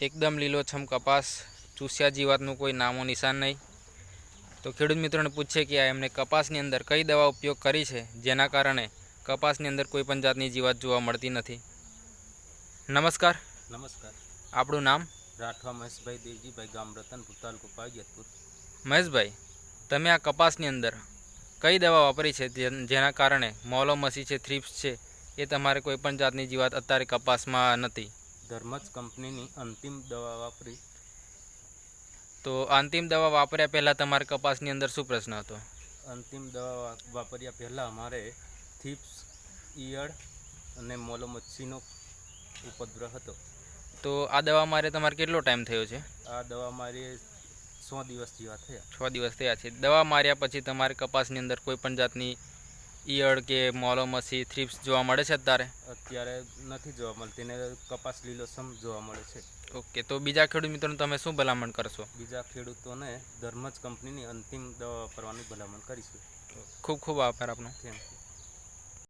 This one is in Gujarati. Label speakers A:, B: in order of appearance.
A: એકદમ લીલોછમ કપાસ ચૂસ્યા જીવાતનું કોઈ નામો નિશાન નહીં. તો ખેડૂત મિત્રોને પૂછે કે આ એમને કપાસની અંદર કઈ દવા ઉપયોગ કરી છે જેના કારણે કપાસની અંદર કોઈ પણ જાતની જીવાત જોવા મળતી નથી. નમસ્કાર.
B: નમસ્કાર.
A: આપણું નામ?
B: રાઠવા મહેશભાઈ દેવજીભાઈ ગામ રતનપુર તાલુકો પાજતપુર
A: મહેશભાઈ તમે આ કપાસની અંદર કઈ દવા વાપરી છે જેના કારણે મોલોમસી છે થ્રીપ્સ છે એ તમારે કોઈ પણ જાતની જીવાત અત્યારે કપાસમાં નથી?
B: ધર્મજ કંપનીની અંતિમ દવા વાપરી.
A: તો અંતિમ દવા વાપર્યા પહેલાં તમારે કપાસની અંદર શું પ્રશ્ન હતો?
B: અંતિમ દવા વાપર્યા પહેલાં અમારે થીપ્સ ઈયળ અને મોલોમચ્છીનો ઉપદ્રવ હતો.
A: તો આ દવા મારે તમારે કેટલો ટાઈમ થયો છે?
B: આ દવા મારી સો દિવસ જેવા થયા.
A: છ દિવસ થયા છે. દવા માર્યા પછી તમારે કપાસની અંદર કોઈ પણ જાતની ઈયળ કે મોલોમસી થ્રીપ્સ જોવા મળે છે અત્યારે?
B: અત્યારે નથી જોવા મળતી ને કપાસ લીલોસમ જોવા મળે છે.
A: ઓકે તો બીજા ખેડૂત મિત્રોને તમે શું ભલામણ કરશો?
B: બીજા ખેડૂતોને ધર્મજ કંપનીની અંતિમ દવા વાપરવાની ભલામણ કરીશું.
A: ખૂબ ખૂબ આભાર આપનો.
B: Thank you